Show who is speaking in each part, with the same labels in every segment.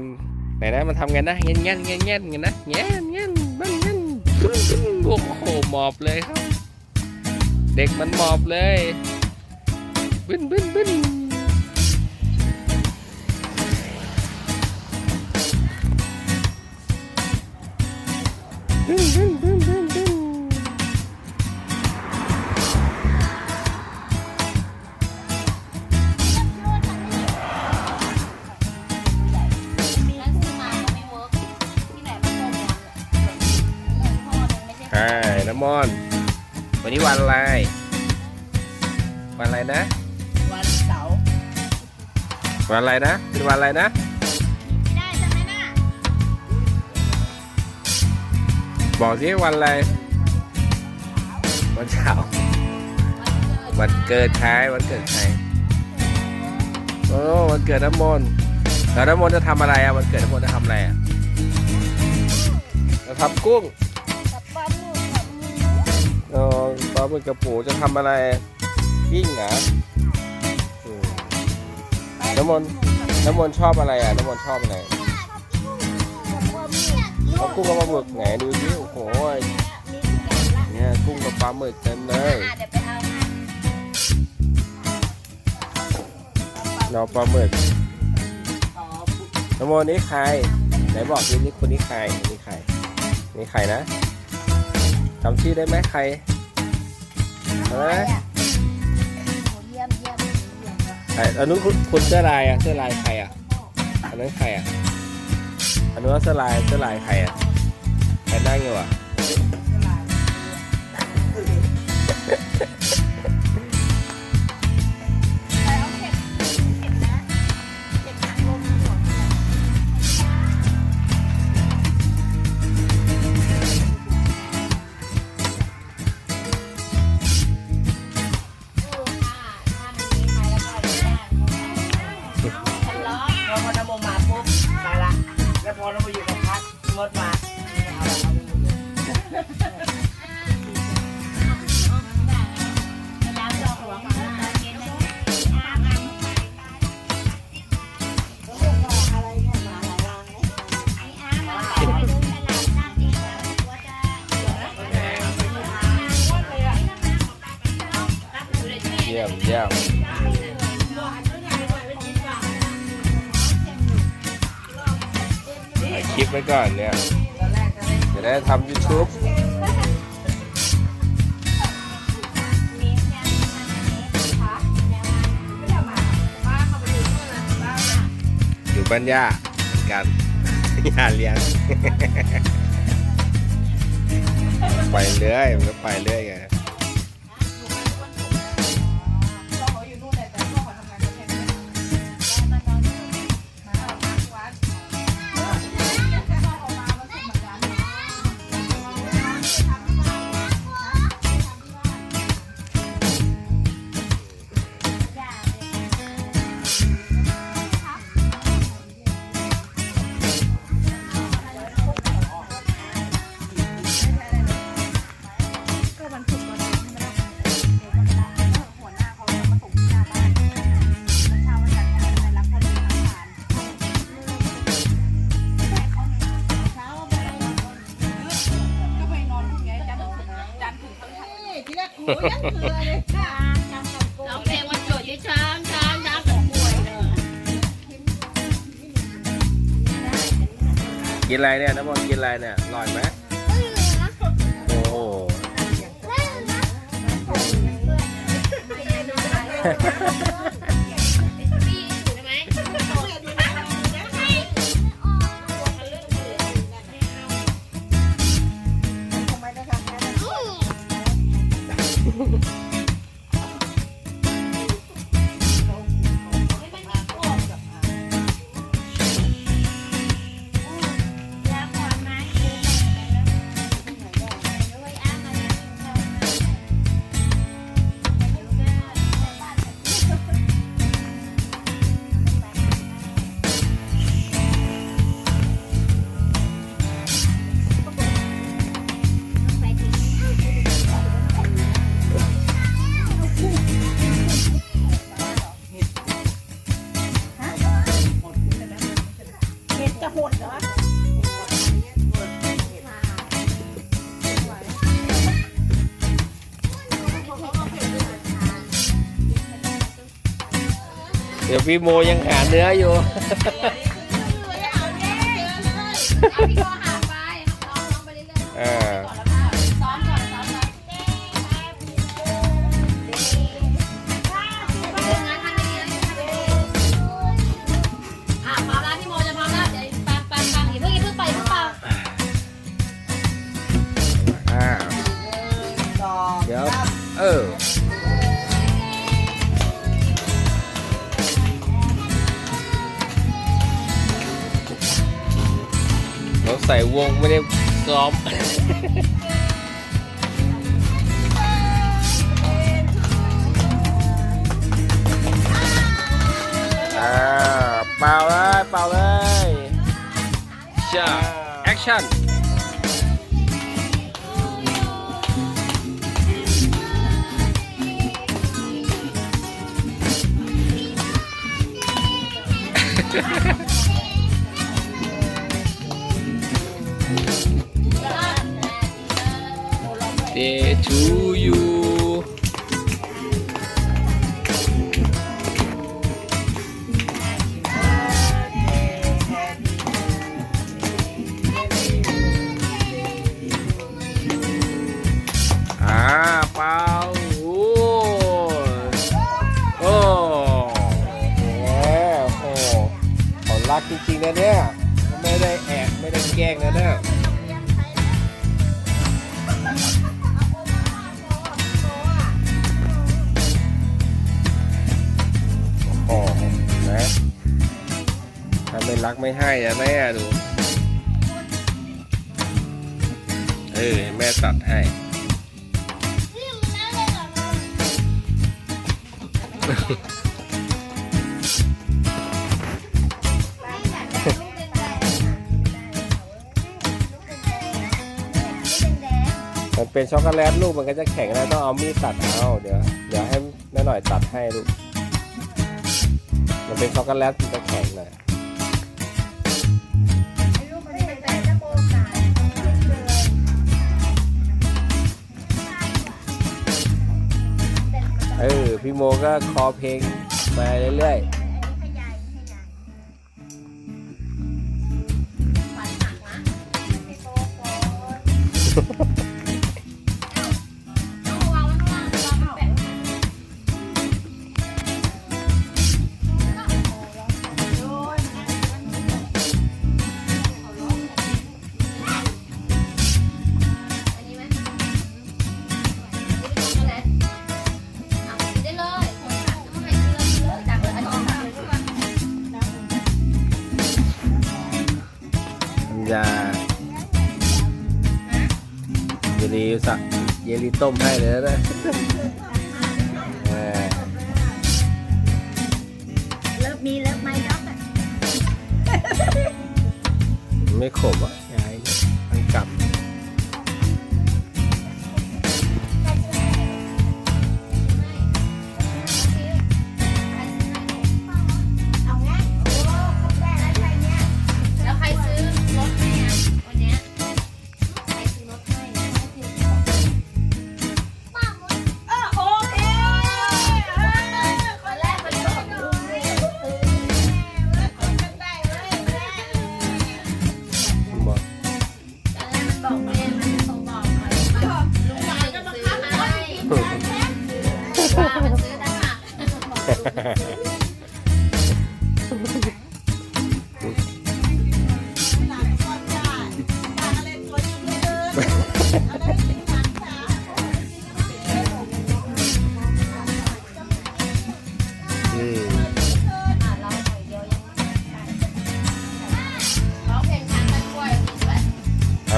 Speaker 1: นไหนนะมันทำไงนะเงี้ยเงี้ยเงี้ยเงี้ยเงี้ยนะเงี้ยเงี้ยบ้านเงี้ยโอ้โหหมอบเลยครับ เด็กมันหมอบเลยบึ้นบึ้นบึ้นบึ้นบึ้น
Speaker 2: มอน
Speaker 1: ต์วันนี้วันอะไร วันอะไรนะ
Speaker 3: วันเสาร์
Speaker 1: วันอะไรนะ เป็นวันอะไรนะ
Speaker 2: ไม่ได้ใช่ไหมน่ะ
Speaker 1: บอกสิวันอะไร วันเสาร์วันเกิดใครวันเกิดใครโอ้วันเกิดน้ำมนต์แล้วน้ำมนต์จะทำอะไรอะวันเกิดน้ำมนต์จะทำอะไรอะจะทำกุ้ง
Speaker 2: มึกก
Speaker 1: ระปูจะทำอะไรปิ้งเหรออืมน้ำมนต์น้ำมนต์ชอบอะไรอะน้ำมนต์ชอบอะไรเอากุ้งกับปลาหมึกไหนดูสิโอ้โหเนี่ยกุ้งกับปลาหมึกเต็มเลย
Speaker 2: อะเดี๋ยวไปเอาให้
Speaker 1: เราปลาหมึกน้ำมันนี่ใครไหนบอกดินี่คนนี้ใครนี่ใครนี่ใครนะจำชื่อได้ไหมใคร เออ
Speaker 2: โหเยี่ยมเยี่ยมเยี่ยม
Speaker 1: ใครอันนู้นคุณคุณเสื้อลายอะเสื้อลายใครอะอันนั้นใครอะอันนู้นเสื้อลายเสื้อลายใครอะใครนั่งอยู่อะ
Speaker 2: ไมเยี่
Speaker 3: ยม
Speaker 1: ถ่ายคลิปไว้ก่อนเนี่ยจะได้ทำ YouTube อยู่บ้านย่าเหมือนกันย่าเลี้ยงไปเรื่อยมันก็ไปเรื่อยไง
Speaker 2: ทีแรก
Speaker 3: โอ้ยยังเกลือเลยค่ะ
Speaker 2: ร้องเพลงวันเกิดที่ช้างช้างช้างกับป่วยเลย
Speaker 1: กินอะไรเนี่ยน้ำมันกินอะไรเนี่ยอร่อยไหมโอ้โห
Speaker 2: Thank you. เดี๋
Speaker 1: ยวพี่โมยังหาเนื้ออยู่อ่าอ่า
Speaker 3: สอง
Speaker 1: เดี๋ยว
Speaker 3: สาม
Speaker 1: เออ ใส่วงไม่ได้ซ้อมอ่าเป่าเลยเป่าเลยช่าแอคชั่น To you รักไม่ให้อะแม่ดู เออแม่ตัดให้มันเป็นช็อกโกแลตลูกมันก็จะแข็งแล้วต้องเอามีดตัดเอาเดี๋ยวเดี๋ยวให้น้าหน่อยตัดให้ลูกมันเป็นช็อกโกแลตมันจะแข็งหน่อย เออพี่โมก็คอเพลงมาเรื่อยๆ สักเยลีต้มให้เลยนะเออ
Speaker 2: เลิฟมีเลิฟไม่ด็อกอะ
Speaker 1: ไม่ขมอะ
Speaker 4: ตอนแรกมันบอกเรียนมันส่งบอกก่อนว่าลุงหนึ่งซื้อให้ว่ามันซื้อต่างห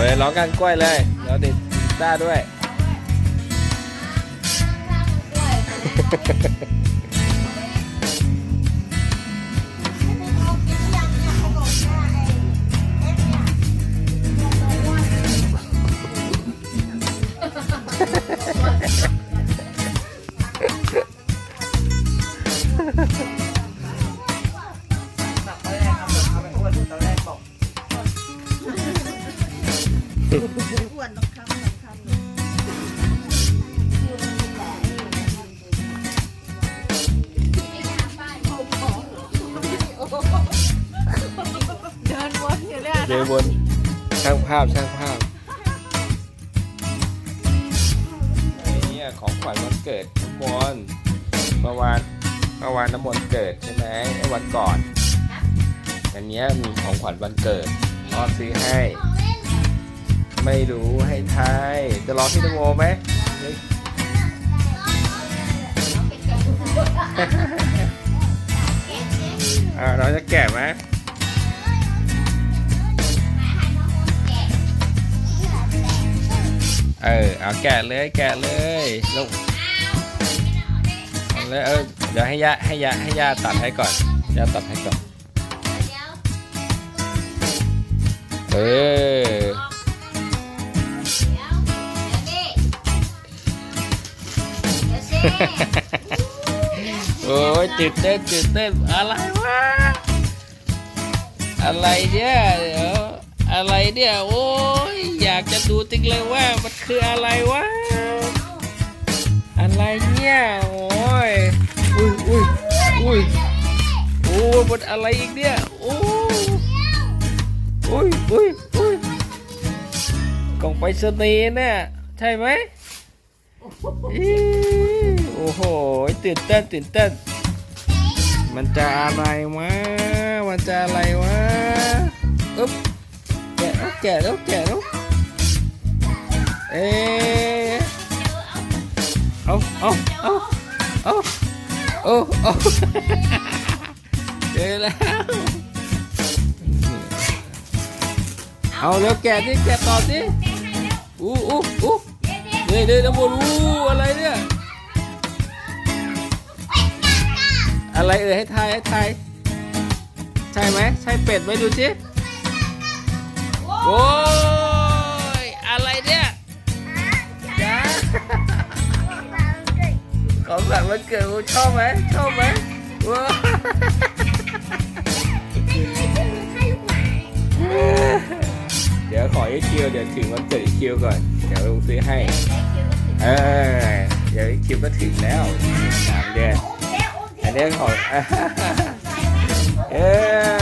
Speaker 4: เลย
Speaker 1: ร้องกันกล้วยเลยแล้วดิกีต้าร์ด้วย
Speaker 4: กล้วย
Speaker 3: บน
Speaker 1: ช่างภาพช่างภาพไอ้เนี่ยของขวัญวันเกิดน้ำมนต์เมื่อวานเมื่อวานน้ำมนต์เกิดใช่ไหมไอ้วันก่อนอันเนี้ยมีของขวัญวันเกิดพ่อซื้อให้ ไม่รู้ให้ทายจะรอพี่นโมไหมเฮ้ยอ่าเราจะแกะไหม เออเอาแกะเลยแกะเลยลูกเอาเลยเออเดี๋ยวให้ย่าให้ย่าให้ย่าตัดให้ก่อนย่าตัดให้ก่อนเออโอ้ยตื่นเต้นตื่นเต้นอะไรวะอะไรเนี่ยเดี๋ยวอะไรเนี่ยโอ้ยอยากจะ ดูจริงเลยว่ามันคืออะไรวะ อะไรเนี่ยโอ้ยอุ้ยอุ้ยอุ้ยโอ้ยมันอะไรอีกเนี่ยโอ้ยอุ้ยอุ้ยอุ้ยกล่องไปรษณีย์เนี่ยใช่ไหมอีโอ้โหตื่นเต้นตื่นเต้นมันจะอะไรวะ มันจะอะไรวะ อึ๊บแกะแล้วแกะแล้วแกะแล้ว เอ๊เอาเอาเอาเอาเอาเอาเจอแล้ว เอาแล้วแกะดิแกะต่อดิอู้อู้อู้นี่นี่น้ำมันอู้อะไรเนี่ย อะไรเอ่ยให้ทายให้ทาย ใช่ไหมใช่เป็ดไหมดูสิโอ้ ของขวัญวันเกิดกูชอบไหมชอบไหมว้าวเดี๋ยวขอไอ้คิวเดี๋ยวถึงวันเกิดไอ้คิวก่อน เดี๋ยวลุงซื้อให้ เออ เดี๋ยวไอ้คิวก็ถึงแล้วสามเดือนอันนี้ของเออ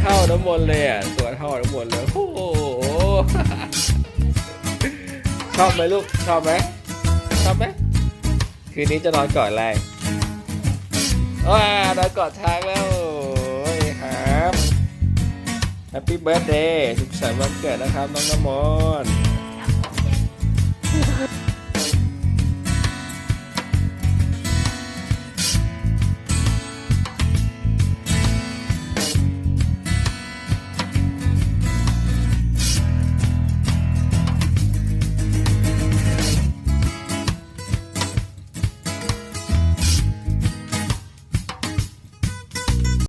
Speaker 1: เท่าน้ำมนต์เลยอะ ตัวเท่าน้ำมนต์เลย โอ้โห ชอบไหมลูก ชอบไหมชอบไหมคืนนี้จะนอนกอดอะไรว้านอนกอดช้างแล้วครับแฮปปี้เบิร์ดเดย์สุขสันต์วันเกิดนะครับ น้องน้ำมนต์